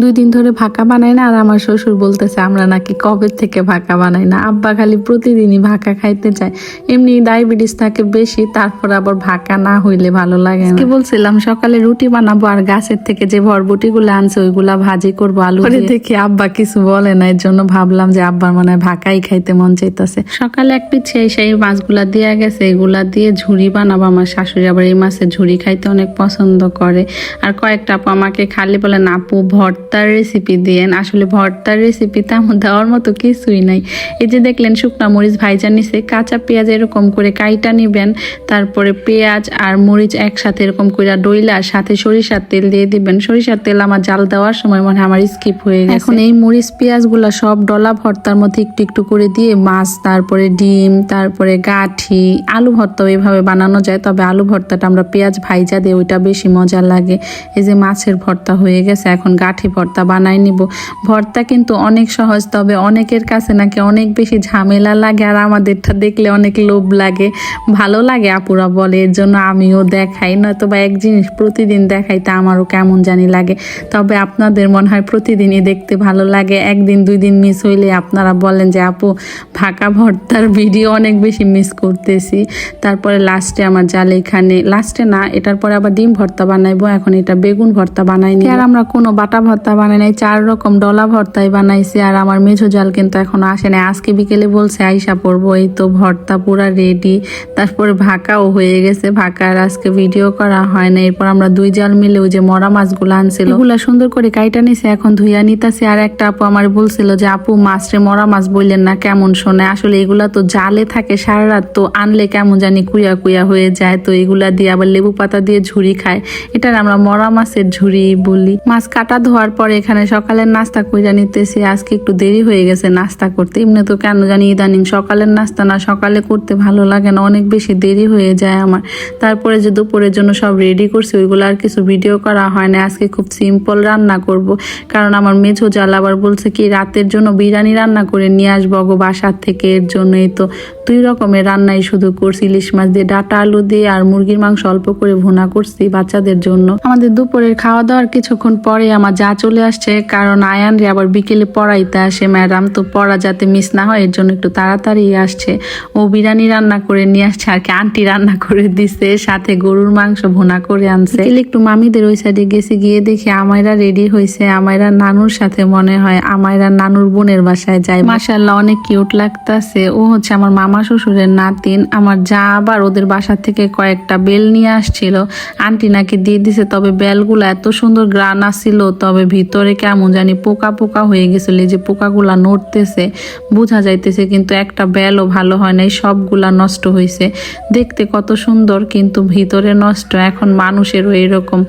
দুই দিন ধরে ভাকা বানাই না আর আমার শ্বশুর বলতেছে আমরা নাকি কবে থেকে ভাকা বানাই না? আব্বা খালি প্রতিদিনই ভাকা খাইতে চায় এমনি ডায়াবেটিস থাকে বেশি তারপর আবার ভাকা না হইলে ভালো লাগে না। কি বলছিলাম সকালে রুটি বানাবো আর গাছের থেকে যে ভরবুটি গুলো আনছে ওইগুলা ভাজি করব আলু করে দেখি আব্বা কিছু বলে না এর জন্য ভাবলাম যে আব্বার মনে হয় ভাকাই খাইতে মন চাইতেছে। সকালে এক পিছিয়ে সেই মাছগুলা দিয়ে গেছে এগুলা দিয়ে ঝুড়ি বানাবো। আমার শাশুড়ি আবার এই মাছের ঝুড়ি খাইতে অনেক পছন্দ করে। আর কয়েকটা আপু আমাকে খালি বলে বলেন আপু ভর্তার রেসিপি দিয়েন আসলে ভর্তার রেসিপি তেমন দেওয়ার মতো কিছুই নাই। এই যে দেখলেন শুকনা মরিচ ভাইজা নিছে, কাঁচা পেঁয়াজ এরকম করে কাইটা নিবেন, তারপরে পেঁয়াজ আর মরিচ একসাথে এরকম করে ডইলা, সাথে সরিষার তেল দিয়ে দিবেন। সরিষার তেল আমার জাল দেওয়ার সময় মনে আমার স্কিপ হয়ে গেছে। এখন এই মরিচ পেঁয়াজগুলো সব ডলা ভর্তার মধ্যে একটু একটু করে দিয়ে মাছ, তারপরে ডিম, তারপরে গাঠি, আলু ভর্তাও এভাবে বানানো যায়। তবে আলু ভর্তাটা আমরা পেঁয়াজ ভাইজা দিয়ে ওইটা বেশি মজা লাগে। এই যে মাছের ভর্তা হয়ে গেছে, এখন গাঠি ভর্তা বানাই নিব। ভর্তা কিন্তু অনেক সহজ, তবে অনেকের কাছে নাকি অনেক বেশি ঝামেলা লাগে আর আমাদেরটা দেখলে অনেক লোভ লাগে। ভালো লাগে, আপুরা বলে এর জন্য আমিও দেখাই নয়তো বা এক জিনিস প্রতিদিন দেখাইতে আমারও কেমন জানি লাগে। তবে আপনাদের মনে হয় প্রতিদিনই দেখতে ভালো লাগে, একদিন দুই দিন মিস হইলে আপনারা বলেন যে, আপু ফাঁকা ভর্তার ভিডিও অনেক বেশি মিস করতেছি। তারপরে লাস্টে আমার জাল এখানে লাস্টে না, এটার পরে আবার ডিম ভর্তা বানাইবো, এখন এটা বেগুন ভর্তা বানাইনি আর আমরা কোনো বাটা ভর্তা বানাই নাই, চার রকম ডলা ভর্তাই বানাইছি আর আমার মেঝো জাল কিন্তু এখনও আসে নাই। আজকে বিকেলে বলছে, আইসা পড়ব। এই তো ভর্তা পুরা রেডি তারপরে ভাকাও হয়ে গেছে, ভাকার আজকে ভিডিও করা হয় না এরপর আমরা দুই জাল মিলে ওই যে মরা মাছগুলো আনছিল। এগুলা সুন্দর করে কাইটা নিছে, এখন ধুইয়া নিতাছি। আর একটা আপু আমার বলছিল যে, আপু মাছরে মরা মাছ বললেন না, কেমন শোনে? আসলে এগুলা তো জালে থাকে, সারা রাত তো আনলে কেমন জানি কুইয়া কুইয়া হয়ে যায়। তো এগুলা দিয়ে আবার লেবু পাতা দিয়ে ঝুড়ি খায়। এটার আমরা মরা মাছের ঝুড়ি বলি। মাছ কাটা ধোয়ার পরে এখানে সকালের নাস্তা কইরা নিতেছি। আজকে একটু দেরি হয়ে গেছে নাস্তা করতে। এমনি তো কেন জানি ইদানিং সকালের নাস্তা না সকালে করতে ভালো লাগে না, অনেক বেশি দেরি হয়ে যায় আমার। তারপরে যে দুপুরের জন্য সব রেডি করছি, ওইগুলো আর কিছু ভিডিও করা হয় না। আজকে খুব সিম্পল রান্না করব। কারণ আমার মেঝো জাল আবার বলছে কি, রাতের জন্য বিরিয়ানি রান্না করে নিয়ে আসব গো বাসার থেকে। এর জন্যই তো দুই রকমের রান্নাই শুধু করছি। ইলিশ মাছ দিয়ে ডাটা আলু দিয়ে আর মুরগির মাংস অল্প করে ভুনা করছি বাচ্চাদের জন্য। আমাদের দুপুরের খাওয়া দাওয়ার কিছুক্ষণ পরে আমার যা চলে আসছে কারণ আয়ান রে আবার বিকেলে পড়াইতে আসে ম্যাডাম। তো পড়া যাতে মিস না হয় এর জন্য একটু তাড়াতাড়ি আসছে। ও বিরিয়ানি রান্না করে নিয়ে আসছে আর কি আন্টি রান্না করে দিছে সাথে গরুর মাংস ভুনা করে আনছে। একটু মামিদের ওই সাইডে গেছি গিয়ে দেখি আমায়রা রেডি হয়েছে আমায়রা নানুর সাথে মনে হয় আমায়রা নানুর বোনের বাসায় যায়। মাসাল্লাহ অনেক কিউট লাগতাছে। ও হচ্ছে আমার মামা শ্বশুরের নাতিন। আমার যা আবার ওদের বাসা থেকে কয়েকটা বেল নিয়ে আসছিল। আন্টি নাকি দিয়ে দিছে তবে বেলগুলো এত সুন্দর গ্রান আসছিল তবে ভিতরে কেমন জানি পোকা পোকা হয়ে গেছিল যে পোকাগুলা নড়তেছে, বোঝা যাইতেছে কিন্তু একটা বেলও ভালো হয় নাই, সবগুলা নষ্ট হয়েছে দেখতে কত সুন্দর কিন্তু ভিতরে নষ্ট, এখন মানুষেরও এরকম।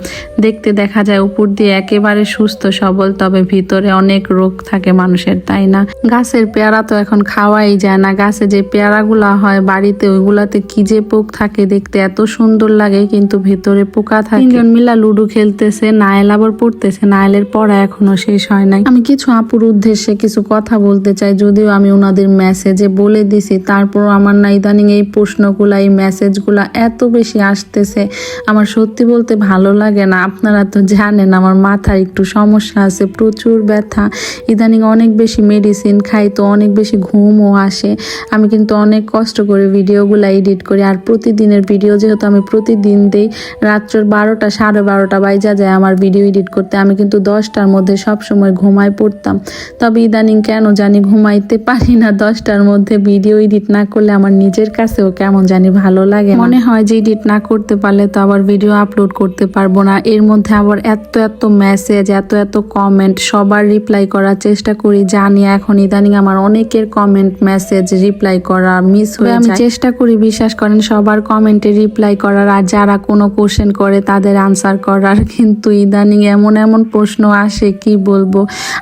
দেখতে দেখা যায় উপর দিয়ে একেবারে সুস্থ, সবল, তবে ভিতরে অনেক রোগ থাকে মানুষের, তাই না? গাছের পেয়ারা তো এখন খাওয়াই যায় না, গাছে যে পেয়ারাগুলা হয় বাড়িতে, ওইগুলাতে কি যে পোক থাকে দেখতে এত সুন্দর লাগে কিন্তু ভেতরে পোকা থাকে। মিলা লুডো খেলতেছে নায়েল আবার পড়তেছে নায়েলের পড়া এখনও শেষ হয় নাই। আমি কিছু আপুর উদ্দেশ্যে কিছু কথা বলতে চাই, যদিও আমি ওনাদের মেসেজে বলে দিছি তারপর আমার না ইদানিং এই প্রশ্নগুলা, এই মেসেজগুলা এত বেশি আসতেছে। আমার সত্যি বলতে ভালো লাগে না। আপনারা তো জানেন, আমার মাথায় একটু সমস্যা আছে, প্রচুর ব্যথা। ইদানিং অনেক বেশি মেডিসিন খাই তো অনেক বেশি ঘুমও আসে। আমি কিন্তু অনেক কষ্ট করে ভিডিওগুলো এডিট করি, আর প্রতিদিনের ভিডিও যেহেতু আমি প্রতিদিন দেই, রাত্রের বারোটা, সাড়ে বারোটা বাইজা যায় আমার ভিডিও এডিট করতে। আমি কিন্তু দশটার মধ্যে সব সময় ঘুমায় পড়তাম। তবে ইদানিং কেন জানি ঘুমাইতে পারি না দশটার মধ্যে ভিডিও এডিট না করলে আমার নিজের কাছেও কেমন জানি ভালো লাগে মনে হয় যে এডিট না করতে পারলে তো আবার ভিডিও আপলোড করতে পারব না। এর মধ্যে আবার এত এত মেসেজ এত এত কমেন্ট সবার রিপ্লাই করার চেষ্টা করি জানি এখন ইদানিং আমার অনেকের কমেন্ট মেসেজ রিপ্লাই করা মিস হয়ে আমি চেষ্টা করি বিশ্বাস করেন সবার কমেন্টে রিপ্লাই করার। আর যারা কোনো কোশ্চেন করে তাদের আনসার করার। কিন্তু ইদানিং এমন এমন প্রশ্ন আসে, কি বলব?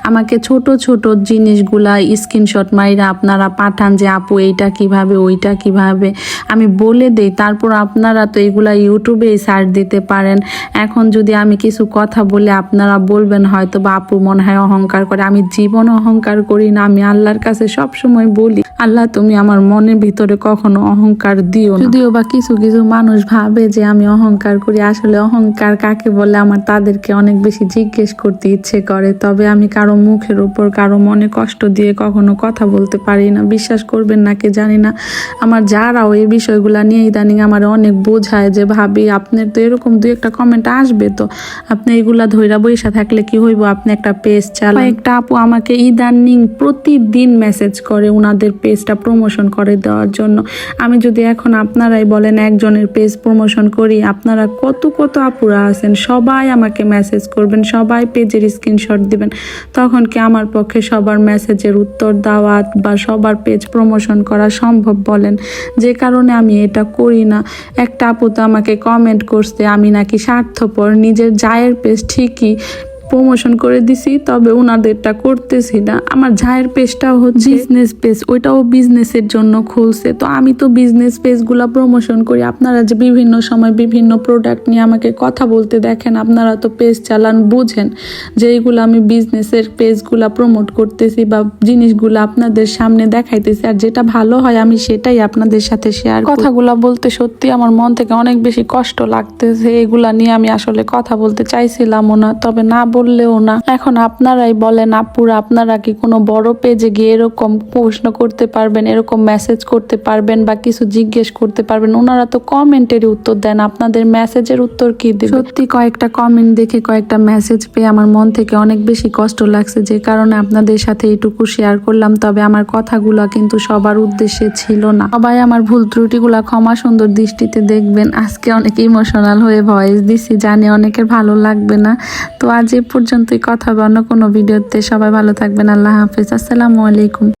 আমাকে ছোট ছোট জিনিসগুলা স্ক্রিনশট মাইরা আপনারা পাঠান যে, আপু, এইটা কীভাবে, ওইটা কীভাবে? আমি বলে দেই, তারপর আপনারা তো এগুলা ইউটিউবেই সার্চ দিতে পারেন। এখন যদি আমি কিছু কথা বলে আপনারা বলবেন হয়তো বা আপু মনে হয় অহংকার করে। আমি জীবন অহংকার করি না, আমি আল্লাহর কাছে সব সময় বলি, আল্লাহ, তুমি আমার মনের ভিতরে কখনো অহংকার দিও যদিও বা কিছু কিছু মানুষ ভাবে যে, আমি অহংকার করি। আসলে অহংকার কাকে বলে, আমার তাদেরকে অনেক বেশি জিজ্ঞেস করতে করতে ইচ্ছে করে, তবে আমি কারও মুখের উপর, কারও মনে কষ্ট দিয়ে কখনো কথা বলতে পারি না, বিশ্বাস করবেন নাকি জানি না। আমার যারাও এই বিষয়গুলো নিয়ে ইদানিং আমার অনেক বোঝায় যে, ভাবি, আপনার তো এরকম দু একটা কমেন্ট আসবে তো। আপনি এগুলা ধইরা বইসা থাকলে কি হইব? আপনি একটা পেজ চালান। একটা আপু আমাকে ইদানিং প্রতিদিন মেসেজ করে ওনাদের পেজটা প্রমোশন করে দেওয়ার জন্য। আমি যদি এখন আপনারাই বলেন একজনের পেজ প্রমোশন করি, আপনারা কত কত আপুরা আছেন, সবাই আমাকে মেসেজ করবেন, সবাই পেজের স্ক্রিনশট দিবেন। তখন কি আমার পক্ষে সবার মেসেজের উত্তর দাওয়াত বা সবার পেজ প্রমোশন করা সম্ভব বলেন? যে কারণে আমি এটা করি না। একটা আপু তো আমাকে কমেন্ট করছে, আমি নাকি স্বার্থপর, নিজের জায়ের পেজ ঠিকই প্রমোশন করে দিছি তবে ওনাদেরটা করতেছি না। আমার জায়ের পেজটাও হচ্ছে বিজনেস পেজ ওইটাও বিজনেসের জন্য খুলছে। তো আমি তো বিজনেস পেজগুলো প্রমোশন করি। আপনারা যে বিভিন্ন সময় বিভিন্ন প্রোডাক্ট নিয়ে আমাকে কথা বলতে দেখেন আপনারা তো পেজ চালান বুঝেন যে এইগুলো আমি বিজনেসের পেজগুলো প্রমোট করতেছি বা জিনিসগুলো আপনাদের সামনে দেখাইতেছি। আর যেটা ভালো হয় আমি সেটাই আপনাদের সাথে শেয়ার কথাগুলো বলতে সত্যি আমার মন থেকে অনেক বেশি কষ্ট লাগতেছে। এগুলা নিয়ে আমি আসলে কথা বলতে চাইছিলামও না তবে না বললেও না। এখন আপনারাই বলেন, আপুরা আপনারা কি কোনো বড় পেজে গিয়ে এরকম প্রশ্ন করতে পারবেন, এরকম মেসেজ করতে পারবেন বা কিছু জিজ্ঞেস করতে পারবেন? ওনারা তো কমেন্টেরই উত্তর দেন। আপনাদের মেসেজের উত্তর কি দেবে? সত্যি কয়েকটা কমেন্ট দেখে কয়েকটা মেসেজ পেয়ে আমার মন থেকে অনেক বেশি কষ্ট লাগছে। যে কারণে আপনাদের সাথে এইটুকু শেয়ার করলাম, তবে আমার কথাগুলো কিন্তু সবার উদ্দেশ্যে ছিল না। সবাই আমার ভুল ত্রুটিগুলা ক্ষমা সুন্দর দৃষ্টিতে দেখবেন। আজকে অনেক ইমোশনাল হয়ে ভয়েস দিছি, জানি অনেকের ভালো লাগবে না। তো আজ এ পর্যন্তই কথা হবে। অন্য কোনো ভিডিওতে সবাই ভালো থাকবেন। আল্লাহ হাফিজ। আসসালামু আলাইকুম।